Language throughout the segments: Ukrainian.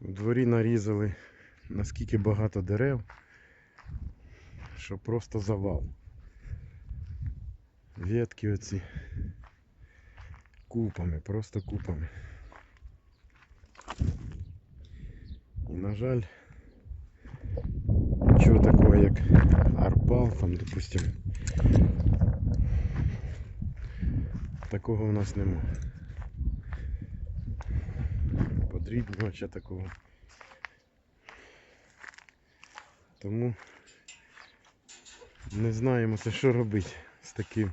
У дворі нарізали наскільки багато дерев, що просто завал. Ветки оці купами, просто купами. І на жаль, нічого такого як арпал, там, допустим, такого у нас нема. Подрібнювача такого. Тому не знаємо що робити з таким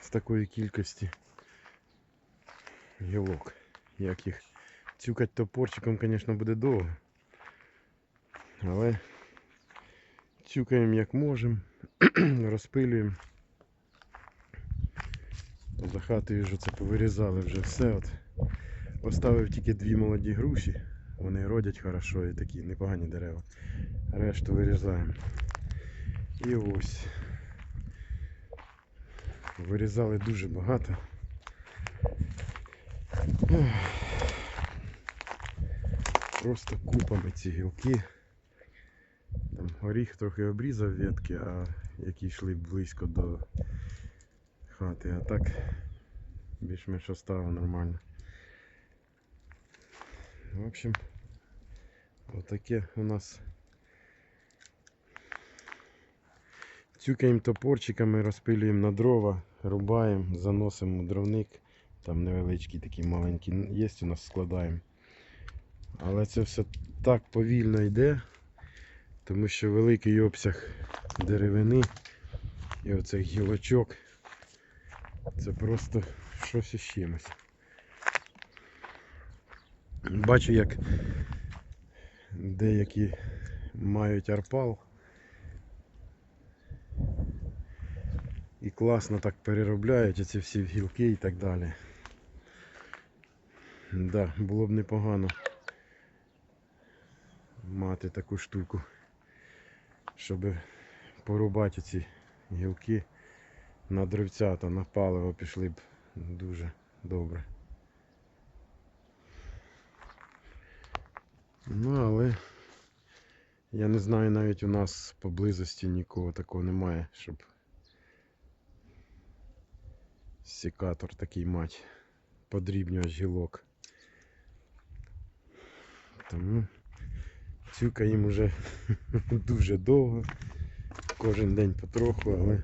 з такої кількості гілок. Як їх цюкать топорчиком, звісно, буде довго. Але цюкаємо як можемо, розпилюємо. За хатою вже це повирізали вже все. От. Оставив тільки дві молоді груші. Вони родять хорошо і такі непогані дерева. Решту вирізаємо. І ось. Вирізали дуже багато. Просто купами ці гілки. Там горіх трохи обрізав ветки, а які йшли близько до хати. А так більш-менш оставив нормально. В общем, отаке у нас Цюкаємо топорчиками, розпилюємо на дрова, рубаємо, заносимо дровник. Там невеличкі такі маленькі є, у нас складаємо. Але це все так повільно йде, тому що великий обсяг деревини і оцих гілочок. Це просто щось із чимось. Бачу, як деякі мають арпал. І класно так переробляють оці всі гілки і так далі. Да, було б непогано мати таку штуку, щоб порубати ці гілки на дровця та на паливо пішли б дуже добре. Ну, але я не знаю, навіть у нас поблизості нікого такого немає, щоб секатор такий мать, подрібнювач гілок. Тому цюкаємо вже дуже довго, кожен день потроху, але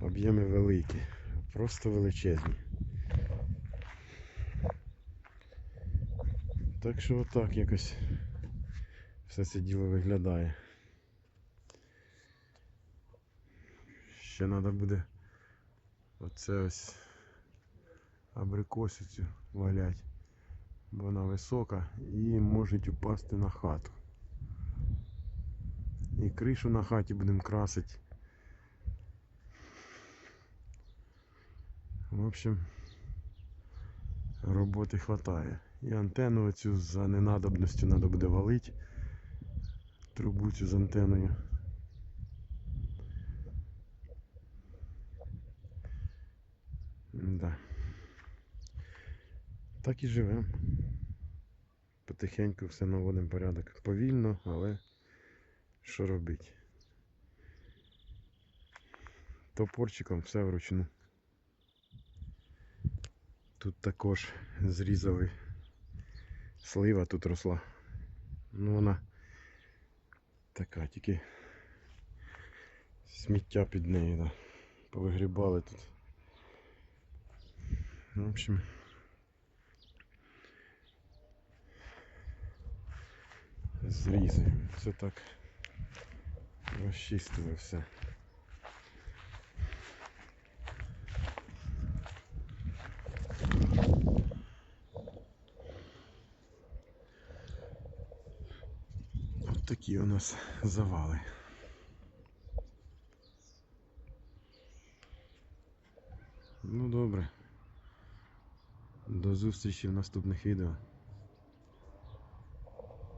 об'єми великі, просто величезні. Так що отак якось все це діло виглядає. Ще треба буде оце ось абрикосицю валять, бо вона висока і може упасти на хату. І кришу на хаті будемо красити. В общем, роботи хватає. І антенну оцю за ненадобністю треба буде валити. Трубу цю з антеною. Да. Так і живемо. Потихеньку все наводимо порядок. Повільно, але що робити? Топорчиком все вручну. Тут також зрізали слива тут росла. Ну вона така, тільки сміття під нею, да. Повигрібали тут. В общем. Зрізаємо. Це так розчистили все. От такі у нас завали. Ну добре. До зустрічі в наступних відео.